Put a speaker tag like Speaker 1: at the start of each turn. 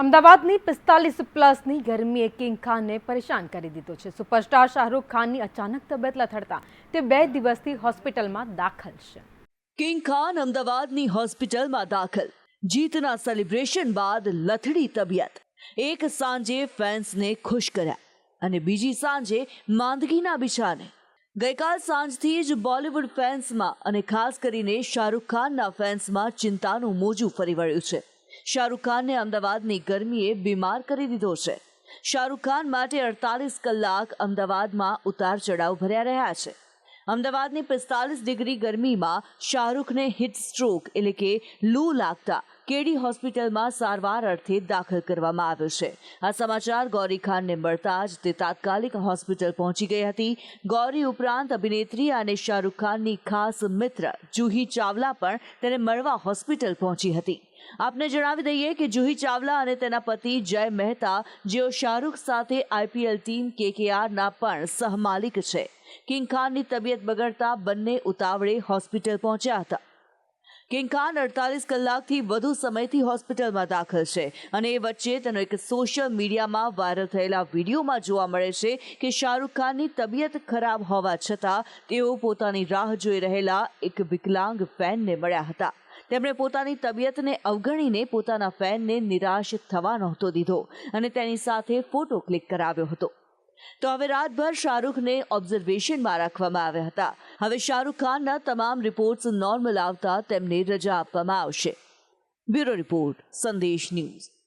Speaker 1: અમદાવાદની પિસ્તાલીસ પ્લસની ગરમીએ કિંગ ખાનને પરેશાન કરી દીધો છે. સુપરસ્ટાર શાહરૂખ ખાનની અચાનક તબિયત લથડતા તે બે દિવસથી હોસ્પિટલમાં દાખલ છે.
Speaker 2: કિંગ ખાન અમદાવાદની હોસ્પિટલમાં દાખલ. જીતના સેલિબ્રેશન બાદ લથડી તબિયત. એક સાંજે ફેન્સને ખુશ કર્યા અને બીજી સાંજે માંદગીના બિછાને. ગઈકાલ સાંજથી જ બોલિવૂડ ફેન્સમાં અને ખાસ કરીને શાહરૂખ ખાનના ફેન્સમાં ચિંતાનું મોજું ફરી વળ્યું છે. શાહરૂખ ખાનને અમદાવાદની ગરમીએ બીમાર કરી દીધો છે. શાહરૂખ ખાન માટે અડતાલીસ કલાક અમદાવાદમાં ઉતાર ચઢાવ ભર્યા રહ્યા છે. અમદાવાદની પિસ્તાલીસ ડિગ્રી ગરમીમાં શાહરૂખને હિટ સ્ટ્રોક એટલે કે લૂ લાગતા કેડી હોસ્પિટલમાં સારવાર અર્થે દાખલ કરવામાં આવ્યો છે. આ સમાચાર ગૌરી ખાનને મળતા જ તે તાત્કાલિક હોસ્પિટલ પહોંચી ગઈ હતી. ગૌરી ઉપરાંત અભિનેત્રી અને શાહરૂખ ખાનની ખાસ મિત્ર જુહી ચાવલા પણ તેને મળવા હોસ્પિટલ પહોંચી હતી. આપને જણાવી દઈએ કે જુહી ચાવલા અને તેના પતિ જય મહેતા, જેઓ શાહરૂખ સાથે આઈપીએલ ટીમ કેકેઆરના પણ સહમાલિક છે. કિંગ ખાનની તબિયત બગડતા બંને ઉતાવળે હોસ્પિટલ પહોંચ્યા હતા. કિંગ ખાન અડતાલીસ કલાકથી વધુ સમયથી હોસ્પિટલમાં દાખલ છે અને એ વચ્ચે તેનો એક સોશિયલ મીડિયામાં વાયરલ થયેલા વિડીયોમાં જોવા મળે છે કે શાહરૂખ ખાનની તબિયત ખરાબ હોવા છતાં તેઓ પોતાની રાહ જોઈ રહેલા એક વિકલાંગ ફેનને મળ્યા હતા. તેમણે પોતાની તબિયતને અવગણીને પોતાના ફેનને નિરાશ થવા નહોતો દીધો અને તેની સાથે ફોટો ક્લિક કરાવ્યો હતો. તો હવે રાતભર શાહરૂખને ઓબ્ઝર્વેશનમાં રાખવામાં આવ્યા હતા. હવે શાહરૂખ ખાનના તમામ રિપોર્ટ્સ નોર્મલ આવતા તેમને રજા આપવામાં આવશે. Bureau report, Sandesh news.